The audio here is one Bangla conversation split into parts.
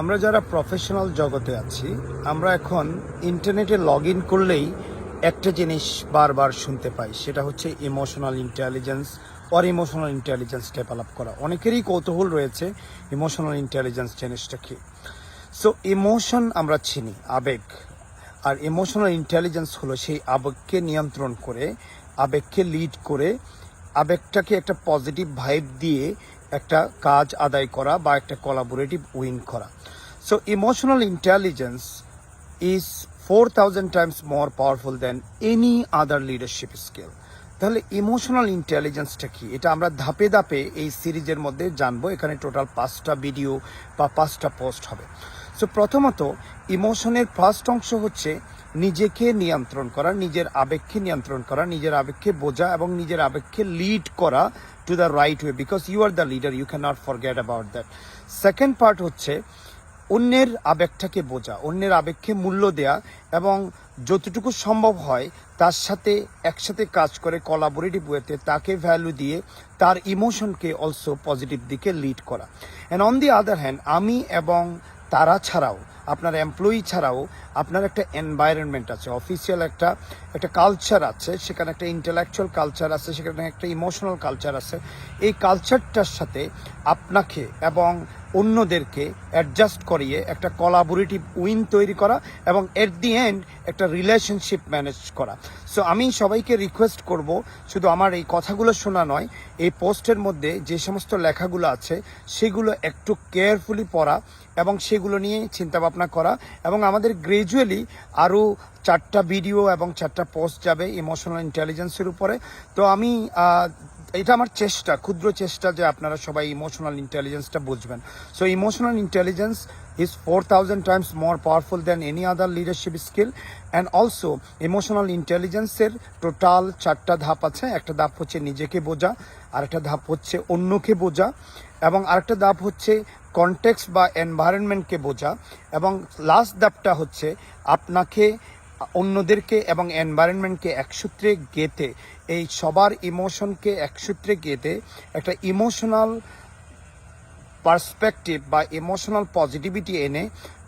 আমরা যারা প্রফেশনাল জগতে আছি, আমরা এখন ইন্টারনেটে লগ ইন করলেই একটা জিনিস বারবার শুনতে পাই, সেটা হচ্ছে emotional intelligence or emotional intelligence develop করা। অনেকেরই কৌতূহল রয়েছে ইমোশনাল ইন্টেলিজেন্স জিনিসটা কি সো ইমোশন আমরা চিনি, আবেগ। আর ইমোশনাল ইন্টেলিজেন্স হলো সেই আবেগকে নিয়ন্ত্রণ করে, আবেগকে লিড করে, আবেগটাকে একটা পজিটিভ ভাইব দিয়ে একটা কাজ আদায় করা বা একটা কোলাবোরেটিভ উইন করা। So emotional intelligence is four thousand times more powerful than any other leadership skill তাহলে ইমোশনাল ইন্টেলিজেন্সটা কি? এটা আমরা ধাপে ধাপে এই সিরিজের মধ্যে জানব। এখানে টোটাল পাঁচটা ভিডিও বা পাঁচটা পোস্ট হবে। সো প্রথমত ইমোশনের ফার্স্ট অংশ হচ্ছে নিজেকে নিয়ন্ত্রণ করা, নিজের আবেগকে নিয়ন্ত্রণ করা, নিজের আবেগকে বোঝা এবং নিজের আবেগকে লিড করা to the right way because you are the leader you can not forget about that second part হচ্ছে অন্যের আবেগটাকে বোঝা, অন্যের আবেগকে মূল্য দেয়া এবং যতটুকু সম্ভব হয় তার সাথে একসাথে কাজ করে কোলাবোরেটিভ ওয়েতে তাকে ভ্যালু দিয়ে তার ইমোশনকে অলসো পজিটিভ দিকে লিড করা। And on the other hand আমি এবং তারা ছাড়াও আপনার এমপ্লয়ি ছাড়াও আপনার একটা এনভায়রনমেন্ট আছে অফিসিয়াল একটা একটা কালচার আছে, সেখানে একটা ইন্টেলেকচুয়াল কালচার আছে, সেখানে একটা ইমোশনাল কালচার আছে। এই কালচারটার সাথে আপনাকে এবং অন্যদেরকে অ্যাডজাস্ট করিয়ে একটা কোলাবোরেটিভ উইন তৈরি করা এবং এট দি এন্ড একটা রিলেশনশিপ ম্যানেজ করা। সো আমি সবাইকে রিকোয়েস্ট করব, শুধু আমার এই কথাগুলো শোনা নয়, এই পোস্টের মধ্যে যে সমস্ত লেখাগুলো আছে, সেগুলো একটু কেয়ারফুলি পড়া এবং সেগুলো নিয়ে চিন্তা ভাবনা করা এবং আমাদের গ্রাজুয়ালি আরও চারটা ভিডিও এবং চারটা পোস্ট যাবে ইমোশনাল ইন্টেলিজেন্সের উপরে। তো আমি এটা আমার চেষ্টা, ক্ষুদ্র চেষ্টা যে আপনারা সবাই ইমোশনাল ইন্টেলিজেন্সটা বুঝবেন। So emotional intelligence is four thousand times more powerful than any other leadership skill and also emotional ইন্টেলিজেন্সের টোটাল চারটা ধাপ আছে। একটা ধাপ হচ্ছে নিজেকে বোঝা আরেকটা ধাপ হচ্ছে অন্যকে বোঝা। এবং আরেকটা ধাপ হচ্ছে কনটেক্স বা এনভায়রনমেন্টকে বোঝা। এবং লাস্ট ধাপটা হচ্ছে আপনাকে অন্যদেরকে এবং এনভায়রনমেন্টকে একসূত্রে গেতে এই সবার ইমোশনকে একসূত্রে গেতে একটা ইমোশনাল পার্সপেক্টিভ বা ইমোশনাল পজিটিভিটি এনে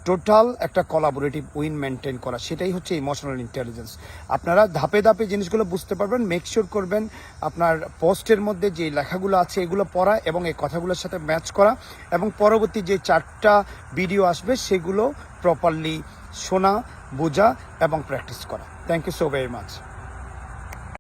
টোটাল একটা কোলাবোরেটিভ উইন মেনটেন করা। সেটাই হচ্ছে ইমোশনাল ইন্টেলিজেন্স। আপনারা ধাপে ধাপে জিনিসগুলো বুঝতে পারবেন, মেক শিওর করবেন, আপনার পোস্টের মধ্যে যে লেখাগুলো আছে এগুলো পড়া এবং এই কথাগুলোর সাথে ম্যাচ করা এবং পরবর্তী যে চারটা ভিডিও আসবে সেগুলো প্রপারলি শোনা বোঝা এবং প্র্যাকটিস করা। Thank you so very much